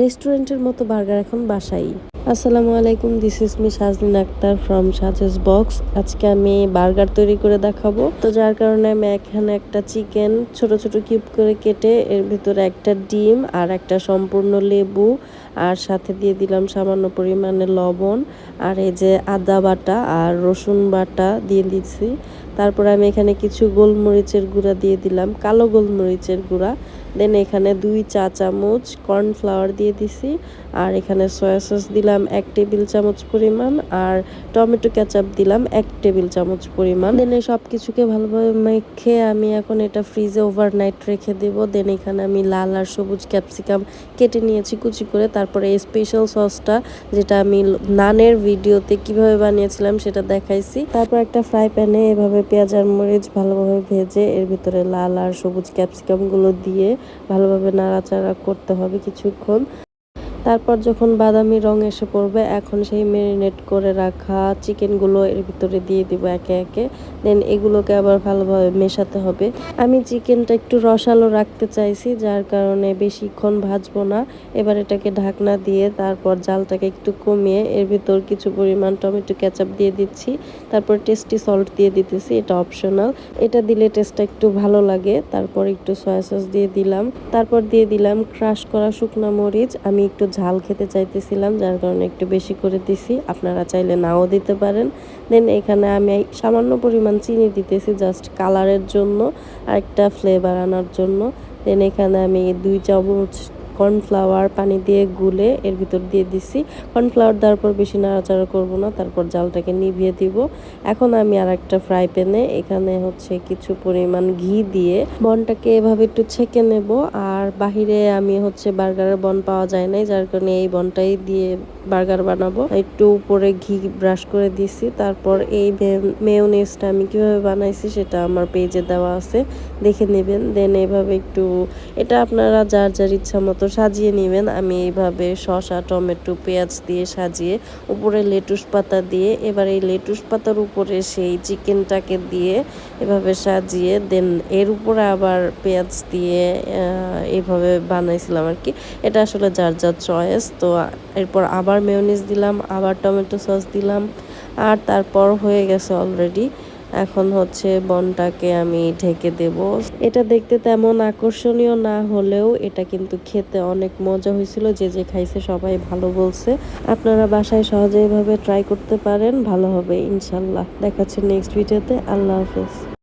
রেস্টুরেন্টের মতো বার্গার এখন বাসাই আসসালামু আলাইকুম this is me Sajdin Akhtar from such as box আজকে আমি বার্গার তৈরি করে দেখাবো। তো যার কারণে আমি এখানে একটা চিকেন ছোট ছোট কিউব করে কেটে এর ভিতরে একটা ডিম আর একটা সম্পূর্ণ লেবু আর সাথে দিয়ে দিলাম সামান্য পরিমাণে লবণ। আর এই যে আদা বাটা আর রসুন বাটা দিয়ে দিচ্ছি। তারপর আমি এখানে কিছু গোলমরিচের গুঁড়া দিয়ে দিলাম, কালো গোলমরিচের গুঁড়া। দেন এখানে দুই চা চামচ কর্নফ্লাওয়ার দিয়ে দিছি, আর এখানে সয়া সস দিলাম এক টেবিল চামচ পরিমাণ, আর টমেটো কেচাপ দিলাম এক টেবিল চামচ পরিমাণ। দেন এই সব কিছুকে ভালোভাবে মেখে আমি এখন এটা ফ্রিজে ওভারনাইট রেখে দেব। দেন এখানে আমি লাল আর সবুজ ক্যাপসিকাম কেটে নিয়েছি কুচি করে। তারপরে এই স্পেশাল সসটা যেটা আমি নানের ভিডিওতে কীভাবে বানিয়েছিলাম সেটা দেখাইছি। তারপর একটা ফ্রাই প্যানে এভাবে পেঁয়াজ আর মরিচ ভালোভাবে ভেজে এর ভিতরে লাল আর সবুজ ক্যাপসিকামগুলো দিয়ে ভালোভাবে নাড়াচাড়া করতে হবে কিছুক্ষণ। তারপর যখন বাদামি রং এসে পড়বে, এখন সেই ম্যারিনেট করে রাখা চিকেনগুলো এর ভিতরে দিয়ে দিব একে একে। দেন এগুলোকে আবার ভালোভাবে মেশাতে হবে। আমি চিকেনটা একটু রসালো রাখতে চাইছি, যার কারণে বেশিক্ষণ ভাজবো না। এবার এটাকে ঢাকনা দিয়ে তারপর জালটাকে একটু কমিয়ে এর ভিতর কিছু পরিমাণ টমেটো কেচাপ দিয়ে দিচ্ছি। তারপর টেস্টি সল্ট দিয়ে দিতেছি, এটা অপশনাল এটা দিলে টেস্টটা একটু ভালো লাগে। তারপর একটু সয়া সস দিয়ে দিলাম। তারপর দিয়ে দিলাম ক্রাশ করা শুকনা মরিচ। আমি একটু ঝাল খেতে চাইতেছিলাম, যার কারণে একটু বেশি করে দিছি। আপনারা চাইলে নাও দিতে পারেন। দেন এখানে আমি সামান্য পরিমাণ চিনি দিতেছি জাস্ট কালারের জন্য আর একটা ফ্লেভার আনার জন্য। দেন এখানে আমি দুই চামচ কর্নফ্লাওয়ার পানি দিয়ে গুলে এর ভিতর দিয়ে দিছি। কর্নফ্লাওয়ার দেওয়ার পর বেশি নাড়াচাড়া করব না, তারপর জালটাকে নিভিয়ে দিব। এখন আমি আর একটা ফ্রাই প্যানে, এখানে হচ্ছে কিছু পরিমাণ ঘি দিয়ে বনটাকে এভাবে একটু ছেঁকে নেব। আর বাহিরে আমি হচ্ছে বার্গারের বন পাওয়া যায় নাই, যার কারণে এই বনটাই দিয়ে বার্গার বানাবো। একটু উপরে ঘি ব্রাশ করে দিছি, তারপর এই মেয়নিজটা আমি কীভাবে বানাইছি সেটা আমার পেজে দেওয়া আছে, দেখে নেবেন। দেন এভাবে একটু, এটা আপনারা যার যার ইচ্ছা মতো সাজিয়ে নেবেন। আমি এইভাবে শসা, টমেটো, পেঁয়াজ দিয়ে সাজিয়ে উপরে লেটুস পাতা দিয়ে এবার এই লেটুস পাতার উপরে সেই চিকেনটাকে দিয়ে এভাবে সাজিয়ে দেন। এর উপরে আবার পেঁয়াজ দিয়ে এইভাবে বানাইছিলাম আর কি। এটা আসলে যার যার চয়েস। তো এরপর আবার মেয়নিজ দিলাম, আবার টমেটো সস দিলাম, আর তারপর হয়ে গেছে অলরেডি এখন হচ্ছে বনটাকে আমি ঢেকে দেব। এটা দেখতে তেমন আকর্ষণীয় না হলেও এটা কিন্তু খেতে অনেক মজা হয়েছিল। যে যে খাইছে সবাই ভালো বলছে। আপনারা বাসায় সহজেই ভাবে ট্রাই করতে পারেন, ভালো হবে ইনশাল্লাহ। দেখাচ্ছে নেক্সট ভিডিওতে আল্লাহ হাফেজ।